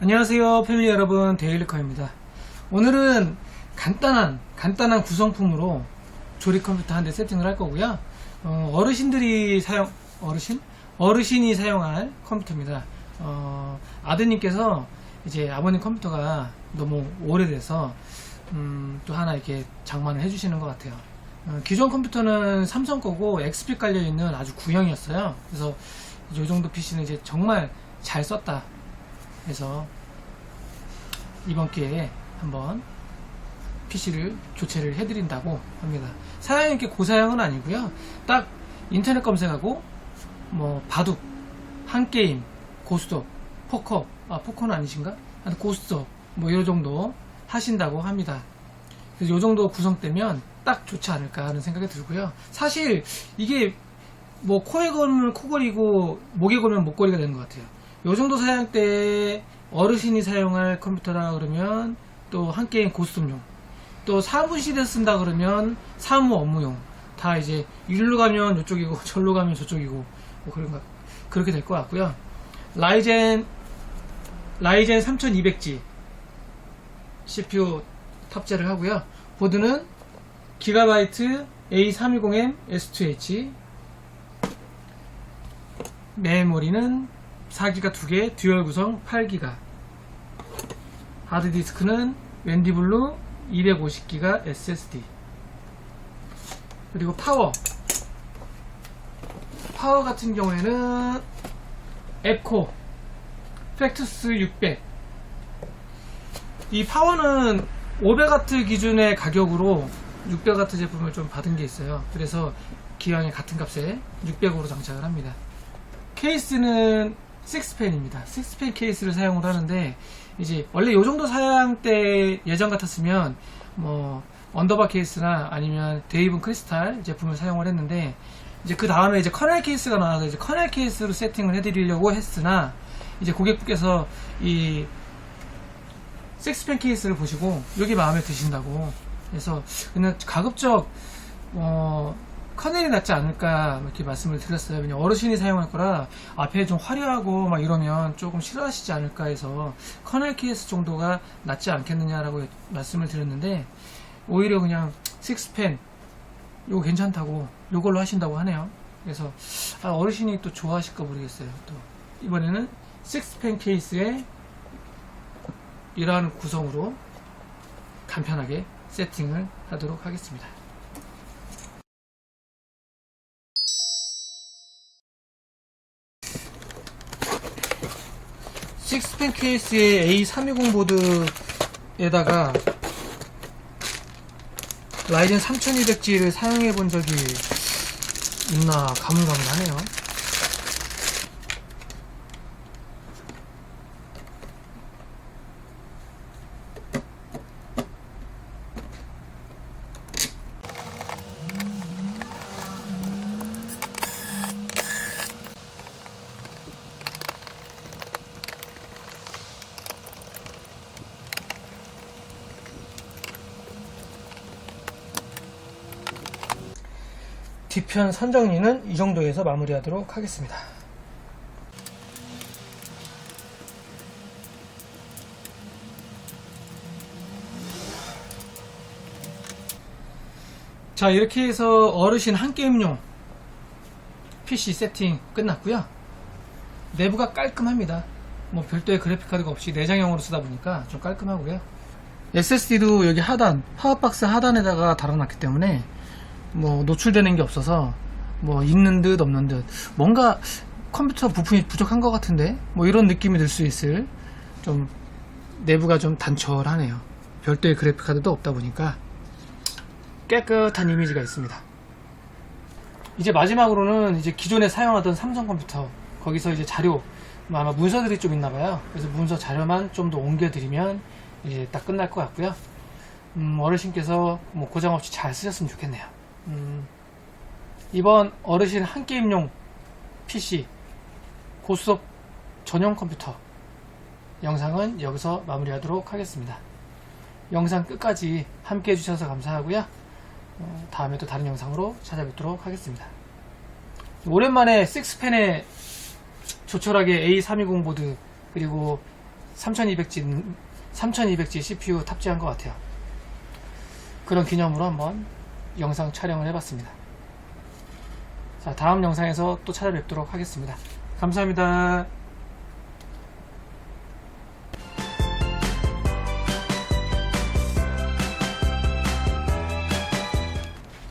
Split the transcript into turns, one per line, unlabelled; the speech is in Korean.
안녕하세요 패밀리 여러분. 데일리커입니다. 오늘은 간단한 간단한 구성품으로 조립 컴퓨터 한 대 세팅을 할 거고요. 어, 르신들이 사용 어르신? 어르신이 사용할 컴퓨터입니다. 어, 아드님께서 이제 아버님 컴퓨터가 너무 오래돼서 음, 또 하나 이렇게 장만을 해주시는 것 같아요. 어, 기존 컴퓨터는 삼성 거고 XP 깔려있는 아주 구형이었어요. 그래서 이 정도 PC는 이제 정말 잘 썼다 그래서 이번 기회에 한번 PC를 교체를 해드린다고 합니다. 이렇게 고사양은 아니고요. 딱 인터넷 검색하고 뭐 바둑, 한 게임, 고스톱, 포커, 아 포커는 아니신가? 고스톱 뭐이 정도 하신다고 합니다. 그래서 이 정도 구성되면 딱 좋지 않을까 하는 생각이 들고요. 사실 이게 뭐 코에 걸면 코걸이고 목에 걸면 목걸이가 되는 것 같아요. 요 정도 사양 때 어르신이 사용할 컴퓨터라 그러면 또 한 게임 고스톱용 또 사무실에 쓴다 그러면 사무 업무용 다 이제 일로 가면 이쪽이고 절로 가면 저쪽이고 뭐 그런 거 그렇게 될 것 같고요. 라이젠 라이젠 3200G CPU 탑재를 하고요. 보드는 기가바이트 A320M S2H 메모리는 4기가 2개, 듀얼 구성 8기가. 하드디스크는 웬디블루 250기가 SSD. 그리고 파워. 파워 같은 경우에는 에코 팩투스 600. 이 파워는 500W 기준의 가격으로 600W 제품을 좀 받은 게 있어요. 그래서 기왕에 같은 값에 600으로 장착을 합니다. 케이스는 6펜입니다. 6펜 케이스를 사용을 하는데 이제 원래 요 정도 사양 때 예전 같았으면 뭐 언더바 케이스나 아니면 데이븐 크리스탈 제품을 사용을 했는데 이제 그 다음에 이제 커넬 케이스가 나와서 이제 커넬 케이스로 세팅을 해드리려고 했으나 이제 고객분께서 이 6펜 케이스를 보시고 여기 마음에 드신다고 그래서 그냥 가급적 어 커넬이 낫지 않을까 이렇게 말씀을 드렸어요. 왜냐 어르신이 사용할 거라 앞에 좀 화려하고 막 이러면 조금 싫어하시지 않을까 해서 커넬 케이스 정도가 낫지 않겠느냐라고 말씀을 드렸는데 오히려 그냥 식스펜 요거 괜찮다고 요걸로 하신다고 하네요. 그래서 아, 어르신이 또 좋아하실까 모르겠어요. 또 이번에는 식스펜 케이스에 이러한 구성으로 간편하게 세팅을 하도록 하겠습니다. 스펜 케이스의 A320 보드에다가 라이젠 3200G를 사용해 본 적이 있나 가물가물하네요. 뒤편 선정리는 이 정도에서 마무리하도록 하겠습니다. 자 이렇게 해서 어르신 한 게임용 PC 세팅 끝났고요. 내부가 깔끔합니다. 뭐 별도의 그래픽카드가 없이 내장형으로 쓰다 보니까 좀 깔끔하고요. SSD도 여기 하단 파워박스 하단에다가 달아놨기 때문에 뭐 노출되는 게 없어서 뭐 있는 듯 없는 듯. 뭔가 컴퓨터 부품이 부족한 것 같은데? 뭐 이런 느낌이 들 수 있을 좀 내부가 좀 단촐하네요. 별도의 그래픽카드도 없다 보니까. 깨끗한 이미지가 있습니다. 이제 마지막으로는 이제 기존에 사용하던 삼성 컴퓨터. 거기서 이제 자료 뭐 아마 문서들이 좀 있나 봐요. 그래서 문서 자료만 좀 더 옮겨 드리면 이제 딱 끝날 것 같고요. 음, 어르신께서 뭐 고장 없이 잘 쓰셨으면 좋겠네요 음, 이번 어르신 한 게임용 PC 고수업 전용 컴퓨터 영상은 여기서 마무리하도록 하겠습니다. 영상 끝까지 함께 해주셔서 감사하고요. 어, 다음에 또 다른 영상으로 찾아뵙도록 하겠습니다. 오랜만에 6펜에 조촐하게 A320 보드 그리고 3200G 3200G CPU 탑재한 것 같아요. 그런 기념으로 한번 영상 촬영을 해봤습니다. 자, 다음 영상에서 또 찾아뵙도록 하겠습니다. 감사합니다.